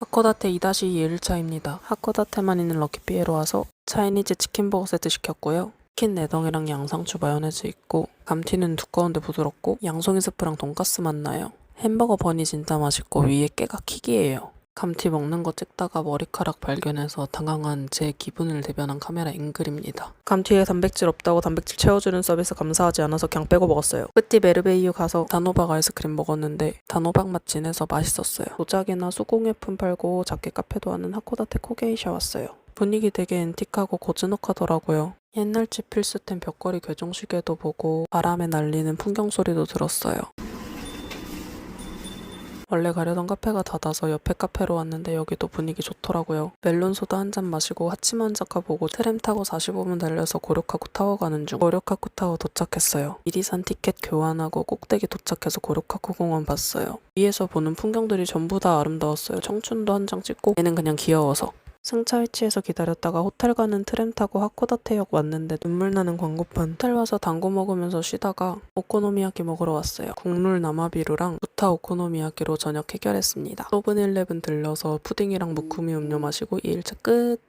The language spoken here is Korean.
하코다테 2-2 1차입니다. 하코다테만 있는 럭키피에로 와서 차이니즈 치킨버거 세트 시켰고요. 치킨 내덩이랑 양상추 마요네즈 있고 감튀는 두꺼운데 부드럽고 양송이 스프랑 돈가스 맛 나요. 햄버거 번이 진짜 맛있고 위에 깨가 킥이에요. 감튀 먹는 거 찍다가 머리카락 발견해서 당황한 제 기분을 대변한 카메라 앵글입니다. 감튀에 단백질 없다고 단백질 채워주는 서비스 감사하지 않아서 그냥 빼고 먹었어요. 끝집 에르베이유 가서 단호박 아이스크림 먹었는데 단호박 맛 진해서 맛있었어요. 도자기나 수공예품 팔고 작게 카페도 하는 하코다테 코게이샤 왔어요. 분위기 되게 앤틱하고 고즈넉하더라고요. 옛날 집 필수템 벽걸이 괴종시계도 보고 바람에 날리는 풍경 소리도 들었어요. 원래 가려던 카페가 닫아서 옆에 카페로 왔는데 여기도 분위기 좋더라고요. 멜론 소다 한 잔 마시고 하치만 작가 보고 트램 타고 45분 달려서 고려카쿠 타워 가는 중 고려카쿠 타워 도착했어요. 미리 산 티켓 교환하고 꼭대기 도착해서 고려카쿠 공원 봤어요. 위에서 보는 풍경들이 전부 다 아름다웠어요. 청춘도 한 장 찍고 얘는 그냥 귀여워서. 승차 위치에서 기다렸다가 호텔 가는 트램 타고 하코다테역 왔는데 눈물 나는 광고판 호텔 와서 당고 먹으면서 쉬다가 오코노미야키 먹으러 왔어요. 국룰 나마비루랑 부타 오코노미야키로 저녁 해결했습니다. 소븐일레븐 들러서 푸딩이랑 무쿠미 음료 마시고 2일차 끝!